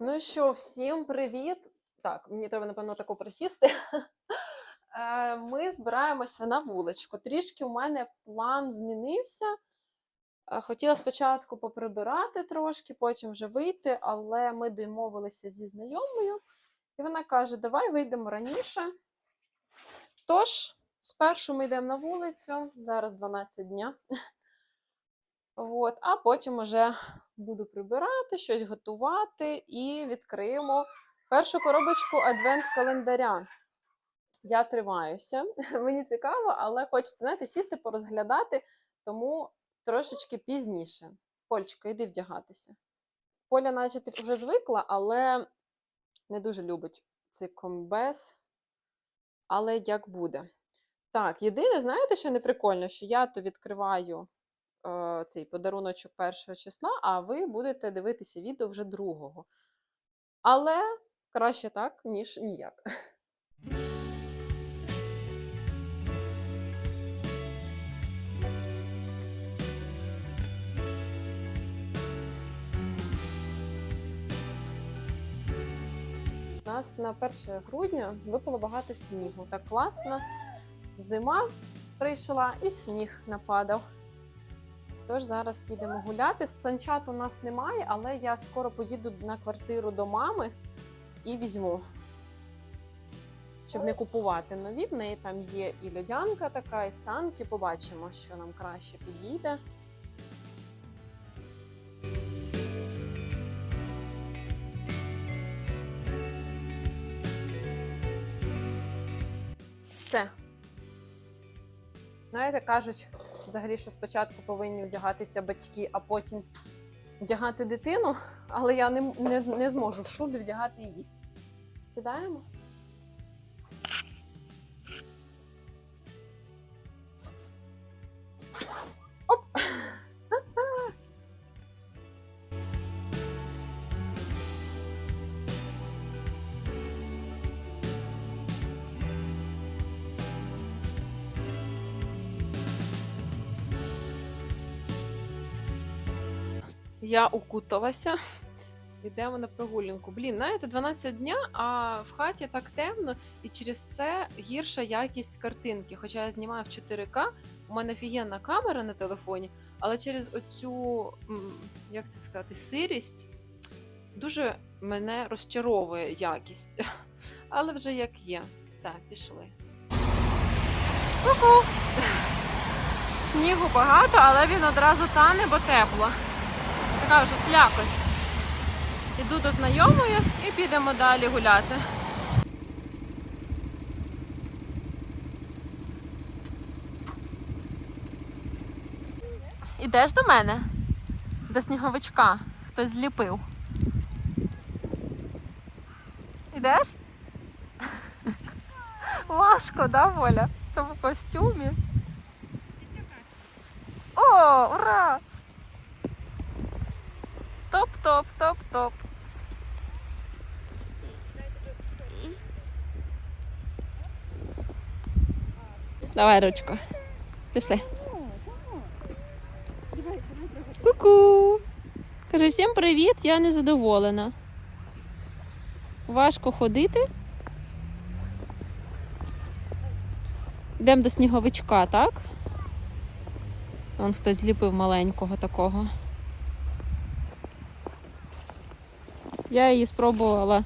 Ну що, всім привіт! Так, мені треба, напевно, тако присісти. Е, Ми збираємося на вуличку. Трішки у мене план змінився. Е, Хотіла спочатку поприбирати трошки, потім вже вийти, але ми домовилися зі знайомою, і вона каже: давай вийдемо раніше. Тож, спершу ми йдемо на вулицю, зараз 12 дня. От, а потім уже буду прибирати, щось готувати і відкриємо першу коробочку адвент-календаря. Я тримаюся. Мені цікаво, але хочеться, знаєте, сісти, порозглядати, тому трошечки пізніше. Польчика, йди вдягатися. Поля, наче ти вже звикла, але не дуже любить цей комбез. Але як буде. Так, єдине, знаєте, що не прикольно, що я то відкриваю цей подаруночок першого числа, а ви будете дивитися відео вже другого. Але краще так, ніж ніяк. У нас на 1 грудня випало багато снігу. Так класно. Зима прийшла і сніг нападав. Тож зараз підемо гуляти. Санчат у нас немає, але я скоро поїду на квартиру до мами і візьму. Щоб не купувати нові. В неї там є і льодянка така, і санки. Побачимо, що нам краще підійде. Все. Знаєте, кажуть, взагалі, що спочатку повинні вдягатися батьки, а потім вдягати дитину, але я не, не, не зможу в шубі вдягати її. Сідаємо? Я укуталася. Йдемо на прогулянку. Блін, знаєте, 12 дня, а в хаті так темно, і через це гірша якість картинки. Хоча я знімаю в 4К, у мене офігенна камера на телефоні, але через оцю, як це сказати, сирість дуже мене розчаровує якість. Але вже як є. Все, пішли. Ку-ку! Снігу багато, але він одразу тане, бо тепло. Така вже слякоть. Іду до знайомої і підемо далі гуляти. Ідеш до мене? До сніговичка. Хтось зліпив. Ідеш? Важко, да, Воля? Це В костюмі. О, ура! Топ-топ, топ-топ. Давай, ручку. Пішли. Ку-ку. Кажи всім привіт, я незадоволена. Важко ходити. Йдемо до сніговичка, так? Вон хтось зліпив маленького такого. Я її спробувала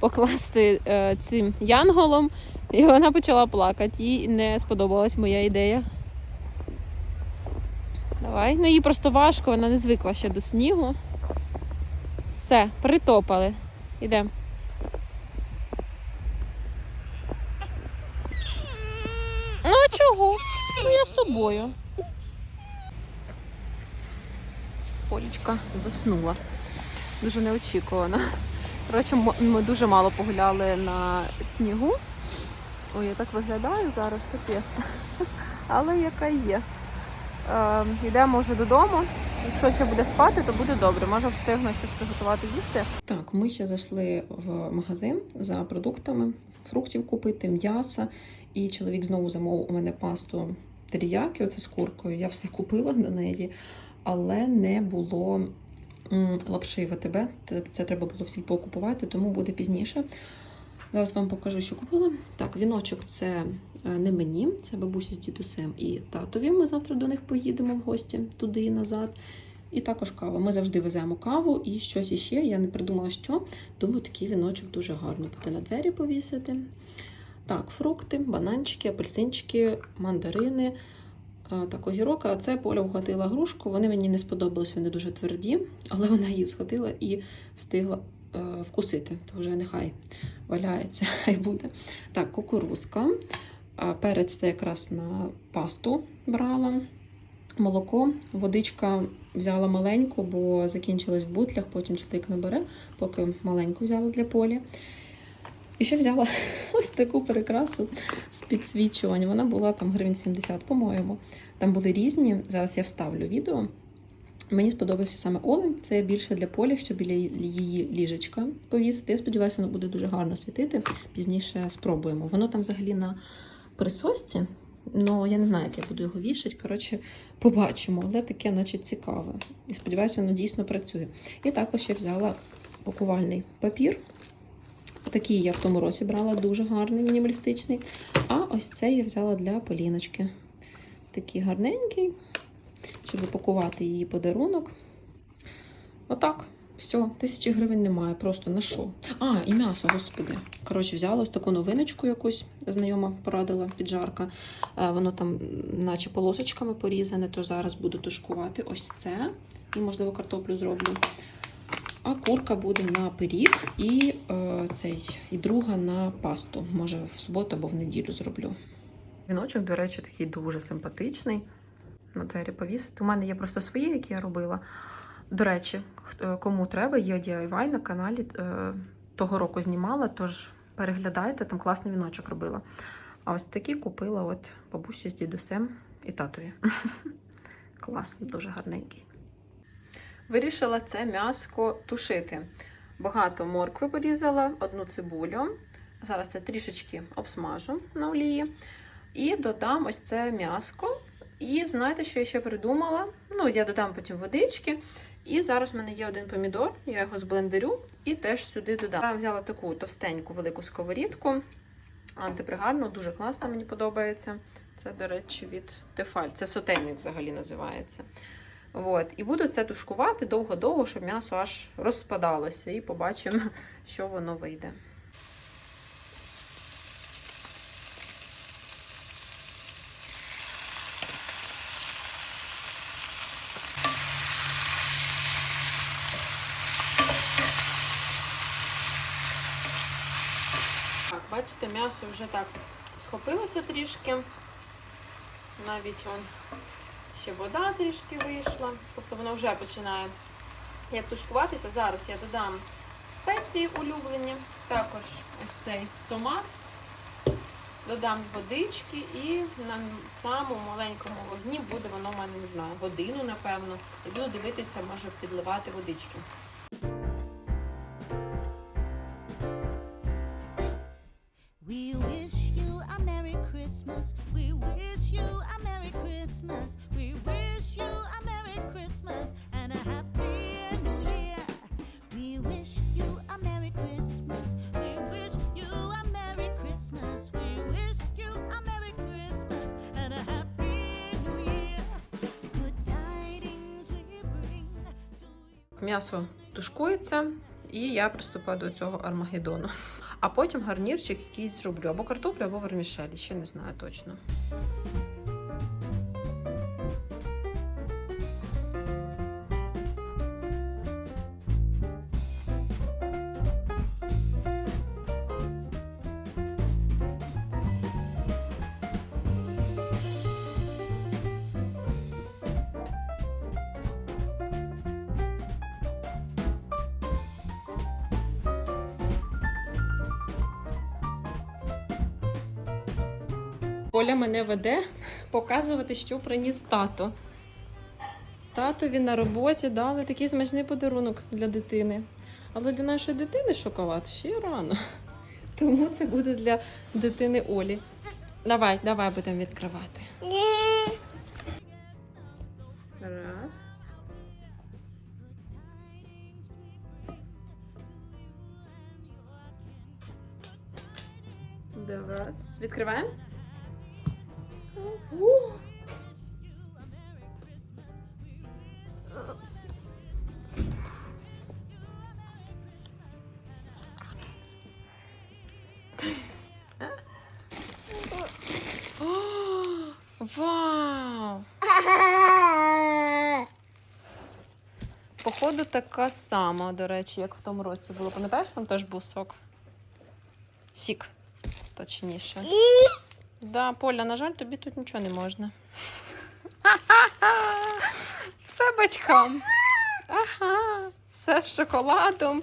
покласти е, цим янголом, і вона почала плакати. Їй не сподобалась моя ідея. Давай. Ну їй просто важко, вона не звикла ще до снігу. Все, притопали. Ідемо. Ну а чого? Ну я з тобою. Полічка заснула. Дуже неочікувано. Коротше, ми дуже мало погуляли на снігу. Ой, я так виглядаю зараз, капець. Але яка є. Е, йдемо вже додому. Якщо ще буде спати, то буде добре. Може встигну щось приготувати їсти. Так, ми ще зайшли в магазин за продуктами, фруктів купити, м'яса. І чоловік знову замовив у мене пасту теріякі, оце з куркою. Я все купила на неї, але не було лапши в АТБ. Т- Це треба було в сільпо тому буде пізніше. Зараз вам покажу, що купила. Так, віночок це е, не мені, це бабусі з дідусем і татові. Ми завтра до них поїдемо в гості туди і назад. І також кава. Ми завжди веземо каву і щось іще. Я не придумала, що. Тому такий віночок дуже гарно буде на двері повісити. Так, фрукти, бананчики, апельсинчики, мандарини. Е, Так, огірок, а це Поля вхватила грушку. Вони мені не сподобались, вони дуже тверді, але вона її схватила і встигла е, вкусити. То вже нехай валяється, хай буде. Так, кукурузка. Перець це якраз на пасту брала. Молоко, водичка взяла маленьку, бо закінчилась в бутлях, потім чоловік набере, поки маленьку взяла для полі. І ще взяла ось таку перекрасу з підсвічувань. Вона була там гривень 70, по-моєму. Там були різні. Зараз я вставлю відео. Мені сподобався саме олень. Це більше для полі, щоб біля її ліжечка повісити. Я сподіваюся, воно буде дуже гарно світити. Пізніше спробуємо. Воно там взагалі на присосці. Ну, я не знаю, як я буду його вішати. Коротше, побачимо, але таке, наче цікаве. І сподіваюся, воно дійсно працює. І також я взяла пакувальний папір. Такий я в тому році брала, дуже гарний, мінімалістичний. А ось цей я взяла для Поліночки. Такий гарненький, щоб запакувати її подарунок. Отак. Все, тисячі гривень немає, просто на що? А, і м'ясо, господи. Коротше, взяла ось таку новиночку якусь, знайома порадила, піджарка. Е, Воно там, наче полосочками порізане, то зараз буду тушкувати ось це. І, можливо, картоплю зроблю. А курка буде на пиріг і е, цей, і друга на пасту. Може, в суботу або в неділю зроблю. Віночок, до речі, такий дуже симпатичний. На двері повісити. У мене є просто свої, які я робила. До речі, кому треба, є DIY на каналі. е, Того року знімала, тож переглядайте, там класний віночок робила. А ось такий купила от бабусі з дідусем і татові. Класно, дуже гарненький. Вирішила це м'яско тушити. Багато моркви порізала, одну цибулю. Зараз це трішечки обсмажу на олії. І додам ось це м'яско. І знаєте, що я ще придумала? Ну, я додам потім водички. І зараз в мене є один помідор, я його зблендерю і теж сюди додам. Я взяла таку товстеньку велику сковорідку. Антипригарну, дуже класно, мені подобається. Це, до речі, від Тефаль. Це сотейник взагалі називається. От. І буду це тушкувати довго-довго, щоб м'ясо аж розпадалося. І побачимо, що воно вийде. Так, бачите, м'ясо вже так схопилося трішки. Навіть вон ще вода трішки вийшла. Тобто вона вже починає як тушкуватися. Зараз я додам спеції улюблені, також ось цей томат. Додам водички і на самому маленькому вогні буде воно в мене, не знаю, годину, напевно. І буду дивитися, можу підливати водички. М'ясо тушкується, і я приступаю до цього армагеддону. А потім гарнірчик якийсь зроблю або картоплю, або вермішелі, ще не знаю точно. Оля мене веде показувати, що приніс тато. Татові на роботі дали такий смачний подарунок для дитини. Але для нашої дитини шоколад ще рано. Тому це буде для дитини Олі. Давай, давай будемо відкривати. Раз. Два. Відкриваємо? Вау! Походу, така сама, до речі, як в тому році було. Пам'ятаєш, там теж був сок? Сік, точніше. Да, Поля, на жаль, тобі тут нічого не можна. Все батькам. Ага, все з шоколадом.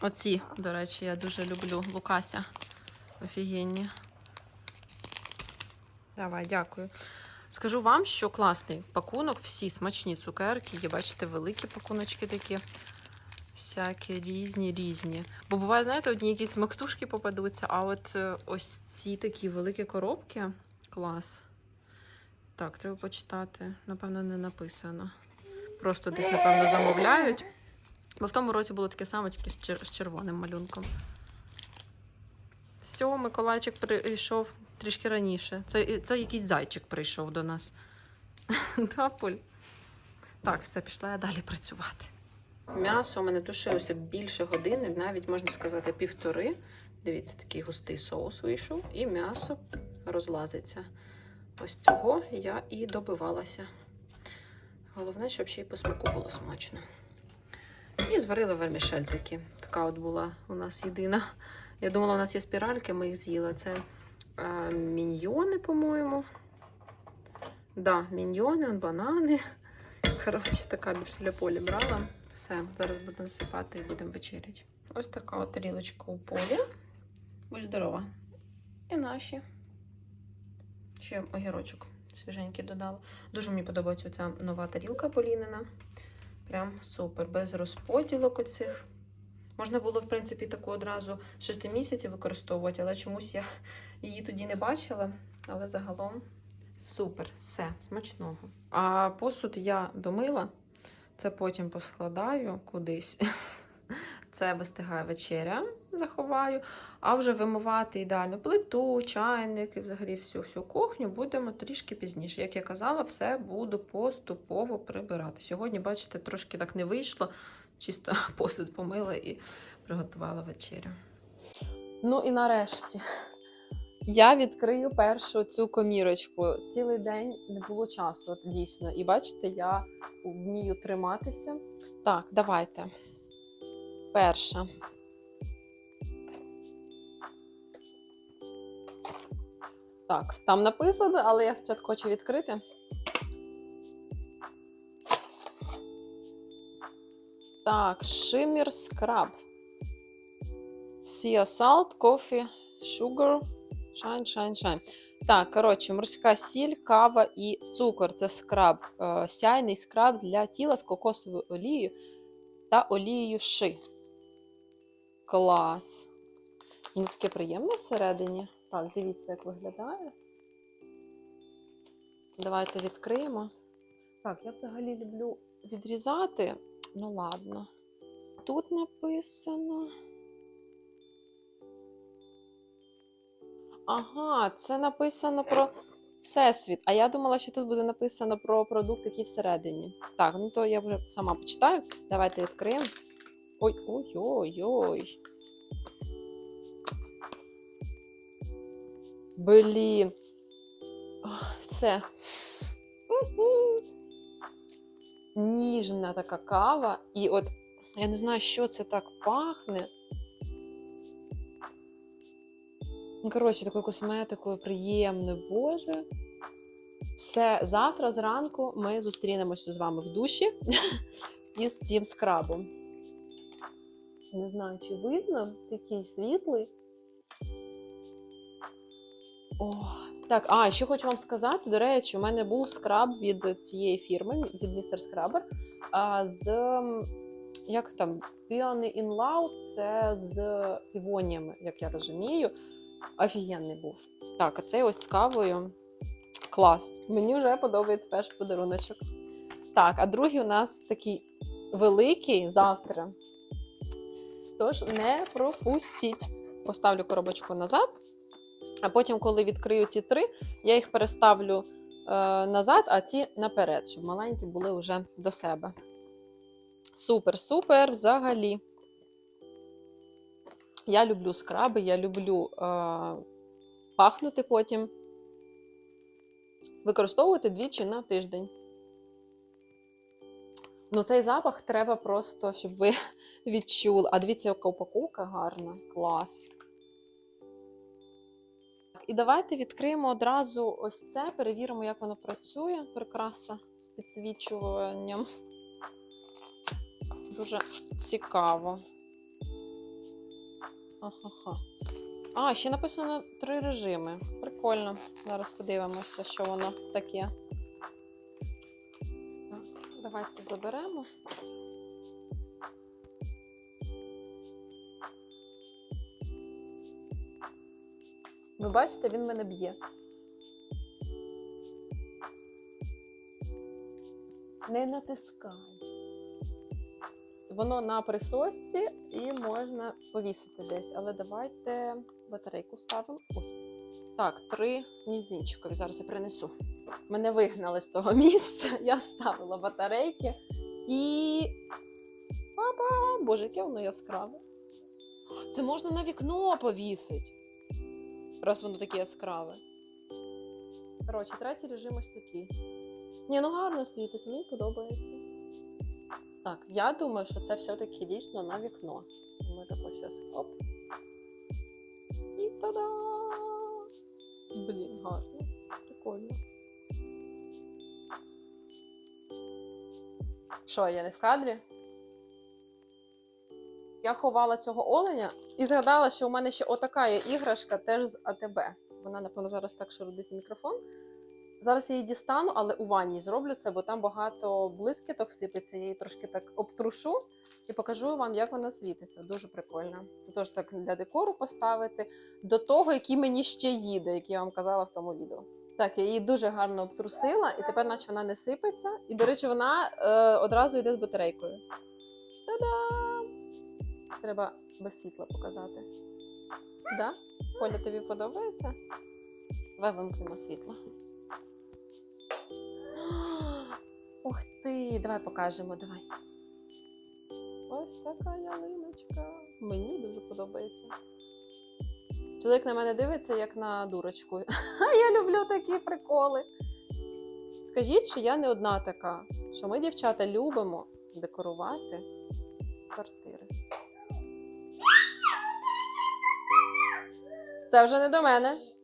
Оці, до речі, я дуже люблю Лукася. Офігенні. Давай, дякую. Скажу вам, що класний пакунок, всі смачні цукерки. Є, бачите, великі пакуночки такі. Всякі різні, різні. Бо буває, знаєте, одні якісь смактушки попадуться, а от е, ось ці такі великі коробки. Клас. Так, треба почитати. Напевно, не написано. Просто десь, напевно, замовляють. Бо в тому році було таке саме, тільки з чер- з червоним малюнком. Все, Миколайчик прийшов трішки раніше. Це, це якийсь зайчик прийшов до нас. Поль? Так, все, пішла я далі працювати. М'ясо у мене тушилося більше години, навіть можна сказати, півтори. Дивіться, такий густий соус вийшов, і м'ясо розлазиться. Ось цього я і добивалася. Головне, щоб ще й по смаку було смачно. І зварила вермішель таки. Така от була у нас єдина. Я думала, у нас є спіральки, ми їх з'їли. Це а, міньйони, по-моєму. Да, міньйони, банани. Коротше, така більше для полі брала. Все, зараз буду насипати і будемо вечеряти. Ось така от тарілочка у полі. Будь здорова. І наші. Ще огірочок свіженький додала. Дуже мені подобається ця нова тарілка полінина. Прям супер, без розподілок оцих. Можна було, в принципі, таку одразу 6 місяців використовувати, але чомусь я її тоді не бачила. Але загалом супер, все, смачного. А посуд я домила, це потім поскладаю кудись. Це вистигає вечеря, заховаю. А вже вимивати ідеальну плиту, чайник і взагалі всю всю кухню будемо трішки пізніше. Як я казала, все буду поступово прибирати. Сьогодні, бачите, трошки так не вийшло. Чисто посуд помила і приготувала вечерю. Ну і нарешті я відкрию першу цю комірочку. Цілий день не було часу, дійсно. І бачите, я вмію триматися. Так, давайте. Перша. Так, там написано, але я спочатку хочу відкрити. Так, Shimmer Scrub. Sea Salt, Coffee, Sugar, Shine, Shine, Shine. Так, коротше, морська сіль, кава і цукор. Це скраб. Е, сяйний скраб для тіла з кокосовою олією та олією ши. Клас. Воно таке приємне всередині. Так, дивіться, як виглядає. Давайте відкриємо. Так, я взагалі люблю відрізати. Ну, ладно. Тут написано. Ага, це написано про Всесвіт. А я думала, що тут буде написано про продукт, який всередині. Так, ну то я вже сама почитаю. Давайте відкриємо. Ой-ой-ой-ой. Блін. Все. Ніжна така кава. І от я не знаю, що це так пахне. Ну, коротше, такою косметикою приємною, Боже. Все, завтра зранку ми зустрінемося з вами в душі із цим скрабом. Не знаю, чи видно, такий світлий. О, так, а ще хочу вам сказати, до речі, у мене був скраб від цієї фірми, від Містер Скрабер. З як там, Peony in Loud, це з півоніями, як я розумію. Офігенний був. Так, а цей ось з кавою. Клас. Мені вже подобається перший подаруночок. Так, а другий у нас такий великий завтра. Тож не пропустіть. поставлю коробочку назад, а потім, коли відкрию ці три, я їх переставлю е, назад, а ці наперед, щоб маленькі були вже до себе. Супер, супер, взагалі. Я люблю скраби, я люблю е, пахнути потім. Використовувати двічі на тиждень. Ну, цей запах треба просто, щоб ви відчули. А дивіться, яка упаковка гарна. Клас. І давайте відкриємо одразу ось це, перевіримо, як воно працює. Прикраса з підсвічуванням. Дуже цікаво. Ага. А, ще написано три режими. Прикольно. Зараз подивимося, що воно таке. Так, давай це заберемо. Ви бачите, він мене б'є. Не натискай. Воно на присосці і можна повісити десь. Але давайте батарейку ставимо. Ой. Так, три мізинчикові. Зараз я принесу. Мене вигнали з того місця. Я ставила батарейки і. Папа! Боже, яке воно яскраве. Це можна на вікно повісити. Раз воно таке яскраве. Коротше, третій режим ось такий. Ні, ну гарно світить, мені подобається. Так, я думаю, що це все-таки дійсно на вікно. Ми тако зараз оп. І та-да! Блін, гарно. Прикольно. Що, я не в кадрі? Я ховала цього оленя і згадала, що у мене ще отака є іграшка теж з АТБ. Вона, напевно, зараз так шарудить мікрофон. Зараз я її дістану, але у ванні зроблю це, бо там багато блискіток сипеться. Я її трошки так обтрушу і покажу вам, як вона світиться. Дуже прикольно. Це теж так для декору поставити до того, який мені ще їде, як я вам казала в тому відео. Так, я її дуже гарно обтрусила, і тепер, наче вона не сипеться. І, до речі, вона е, одразу йде з батарейкою. Та-дам! Треба без світла показати. Да? Коля, тобі подобається? Давай вимкнемо світло. Ух ти! Давай покажемо, давай. Ось така ялиночка. Мені дуже подобається. Чоловік на мене дивиться, як на дурочку. Я люблю такі приколи. Скажіть, що я не одна така, що ми, дівчата, любимо декорувати квартири. Це вже не до мене.